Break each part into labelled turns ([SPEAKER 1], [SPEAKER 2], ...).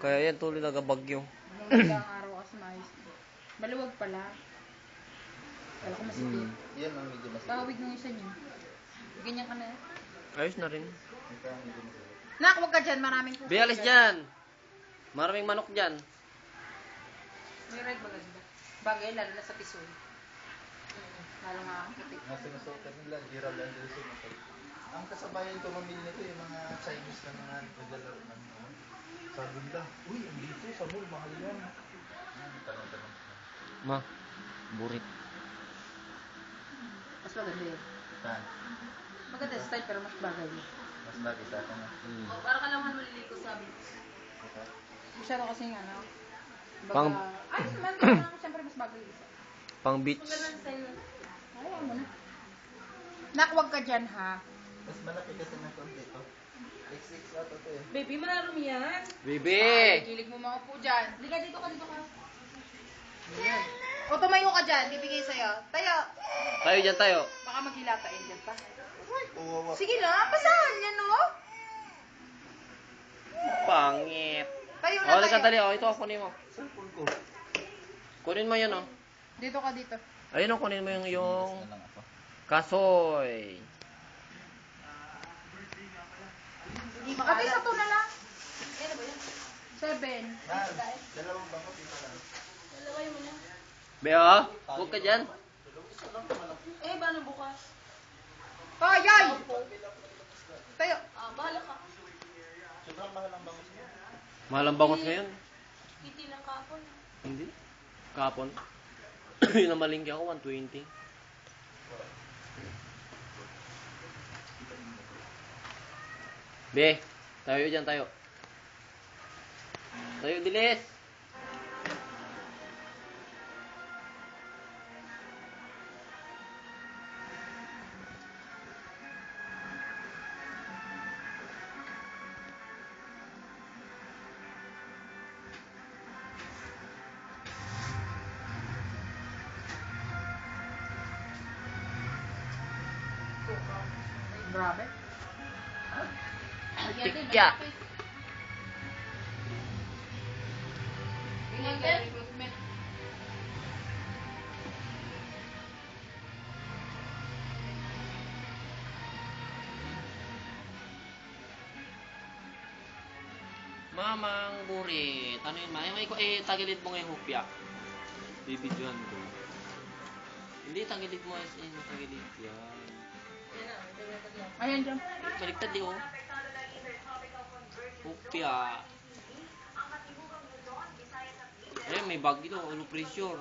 [SPEAKER 1] Kaya yan tuloy nagabagyo.
[SPEAKER 2] Magandang araw kasi maayos. Maluwag pala. Kala ko masipit.
[SPEAKER 1] Mm.
[SPEAKER 3] Yan ang medyo masipit.
[SPEAKER 2] Pawig nung isa niyo. Ganyan ka na.
[SPEAKER 1] Ayos na rin.
[SPEAKER 2] Nak, huwag ka dyan. Maraming puso.
[SPEAKER 1] Bialis dyan! Maraming manok dyan.
[SPEAKER 2] May red maganda. Bagay, lalo na sa pisoy. Lalo nga ang puti.
[SPEAKER 3] Ang sinusukat nila, Gerald Anderson. ito. Ang kasabayan ko mamili nito, yung mga Chinese na mga naglalaro ng ano. Sabi nila, uy, ang dito sa mall, mahal yan. Hmm, Tanong-tanong.
[SPEAKER 1] Ma, burit.
[SPEAKER 2] Mas maganda yun.
[SPEAKER 3] Saan?
[SPEAKER 2] Maganda yung style pero mas bagay yun.
[SPEAKER 3] Mas lagi sa akin. ah.
[SPEAKER 1] Mm.
[SPEAKER 2] Parang kailangan maliligo sabi.
[SPEAKER 3] Okay.
[SPEAKER 2] Masyado kasing ano. Baga,
[SPEAKER 1] Pang-
[SPEAKER 2] ayos naman. Ako siyempre mas bagay isa.
[SPEAKER 1] Pang beach.
[SPEAKER 2] Ayaw mo na. Nak, huwag ka dyan ha.
[SPEAKER 3] Mas malaki kasi ng konti to. XX ata to eh.
[SPEAKER 2] Baby, mararami yan.
[SPEAKER 1] Bibi!
[SPEAKER 2] Kilig mo mga po dyan. Liga dito ka, dito ka. Ayan. O tumayo ka dyan, bibigay sa'yo. Tayo.
[SPEAKER 1] Tayo dyan tayo.
[SPEAKER 2] Baka maghilatain dyan pa.
[SPEAKER 3] Kawawa.
[SPEAKER 2] Sige na, basahan yan no.
[SPEAKER 1] Pangit.
[SPEAKER 2] Tayo na
[SPEAKER 1] oh,
[SPEAKER 2] tayo.
[SPEAKER 1] dali. O, ito, kunin mo.
[SPEAKER 3] Cellphone ko.
[SPEAKER 1] Kunin mo yan, o.
[SPEAKER 2] Dito ka dito.
[SPEAKER 1] Ayun, o, kunin mo yung, yung
[SPEAKER 3] Mas na lang ako.
[SPEAKER 1] kasoy.
[SPEAKER 2] Makati sa to na lang. Seven.
[SPEAKER 3] Ah, dalawang bangko dito lang.
[SPEAKER 1] Be, o. Huwag ka dyan.
[SPEAKER 2] Eh, paano bukas? Ay, ay! Tayo. Ah, bahala ka.
[SPEAKER 3] Sobrang mahal ang bangko niya.
[SPEAKER 1] Mahal ang bangot ngayon.
[SPEAKER 2] Hindi lang kapon.
[SPEAKER 1] Hindi. Kapon. Yun ang malingki ako, 120. Be, tayo dyan, tayo. Tayo, bilis!
[SPEAKER 2] Grabe.
[SPEAKER 1] Tikya! Mamang burit. Ano yun, may, may, eh, tagilid mo ngayon hupya. Bibidyohan ko. Hindi, tagilid mo. Eh, eh, tagilid yan.
[SPEAKER 2] Ayan dyan.
[SPEAKER 1] Baliktad di oh. Hupya. Eh, may bag dito. Ano pressure?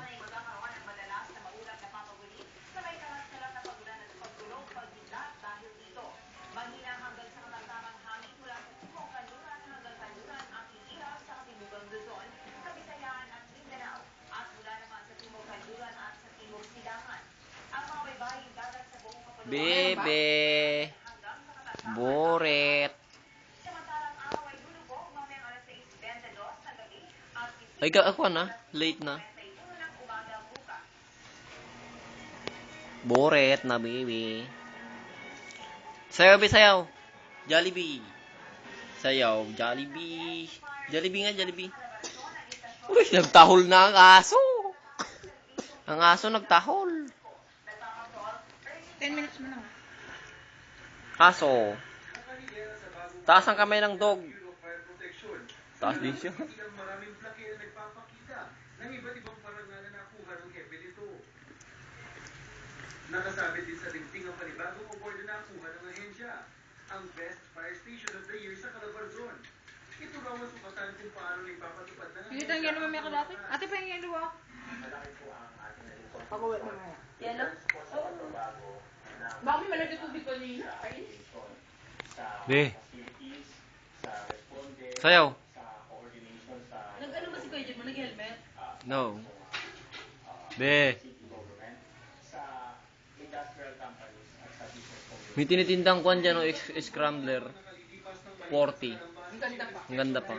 [SPEAKER 1] Bebe. Buret. Ay, ako na. Late na. Buret na, baby. Sayaw, be, sayaw. Jollibee. Sayaw, Jollibee. Jollibee nga, Jollibee. Uy, nagtahol na ang aso. Ang aso nagtahol.
[SPEAKER 2] 10 minutes mo lang.
[SPEAKER 1] Aso. Taas ang kamay ng dog. Taas din siya.
[SPEAKER 4] Maraming plaki na nagpapakita ng iba't ibang parangalan na nakuha ng hepe nito. Nakasabit din sa dingding ang panibagong award na nakuha ng ahensya, ang Best Fire Station of the Year sa Calabarzon. Ito raw ang sukatan kung paano ipapatupad ng
[SPEAKER 2] Hindi tayo gano'n mamaya ka dati. Ate, pa yung Pag-uwi mo mamaya. Yellow? Oo. Baka may malagay tubig ko niya.
[SPEAKER 1] Be. Sayaw.
[SPEAKER 2] Nag-ano ba si Kuya mo? Nag-helmet?
[SPEAKER 1] No. Be. May tinitindang kwan dyan, ex- scrambler. 40.
[SPEAKER 2] Ang ganda pa.
[SPEAKER 1] Ang ganda pa.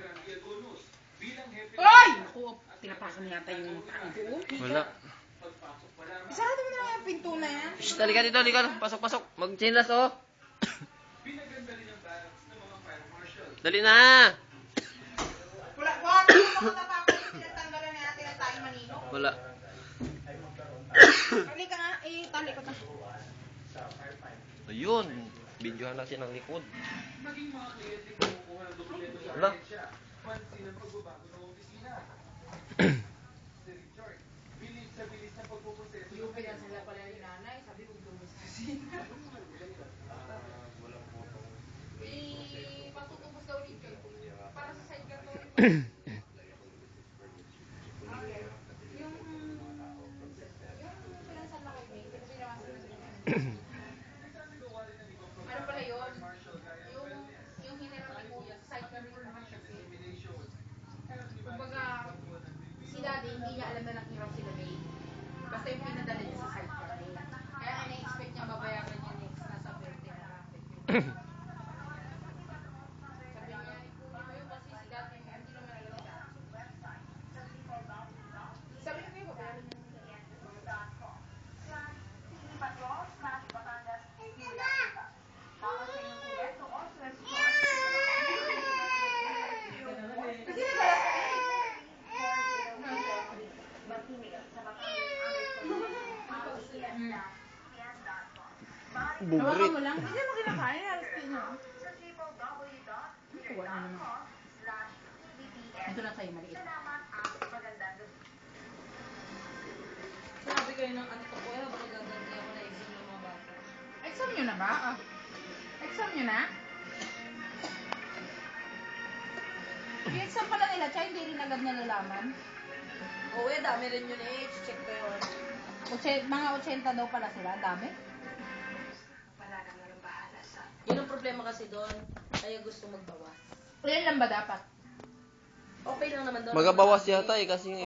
[SPEAKER 2] Ay! Naku, tinapakan na yata yung tao doon.
[SPEAKER 1] Wala.
[SPEAKER 2] Isarado mo na lang yung pinto na yan.
[SPEAKER 1] Shh, halika dito, halika. Pasok, pasok. Mag-chinlas, oh. Dali na.
[SPEAKER 2] Wala, na tayong manino.
[SPEAKER 1] Wala.
[SPEAKER 2] Halika nga, eh, tali ko to.
[SPEAKER 1] Ayun. Videohan natin ang likod.
[SPEAKER 4] Maging mga kliyente kumukuha ng dokumento sa
[SPEAKER 1] Wala.
[SPEAKER 4] Pansin ang pagbabago ng opisina.
[SPEAKER 2] mm
[SPEAKER 1] Bubrit.
[SPEAKER 2] lang. Hindi mo kinakain. Alas niyo. Kuha na naman. Ito na sa'yo, maliit.
[SPEAKER 5] Sabi kayo ng anak ko, eh, habang nagaganti ako na exam ng mga bata.
[SPEAKER 2] Exam nyo na ba? Ah. Exam nyo na? Yung exam pala nila, tsaka hindi rin agad nalalaman.
[SPEAKER 5] Oo, eh, dami rin yun eh. Check ko yun.
[SPEAKER 2] Oche, mga 80 daw pala sila, dami.
[SPEAKER 5] Yun ang problema kasi doon. Kaya gusto magbawas.
[SPEAKER 2] Ilan lang ba dapat?
[SPEAKER 5] Okay lang naman doon.
[SPEAKER 1] Magabawas yata eh kasi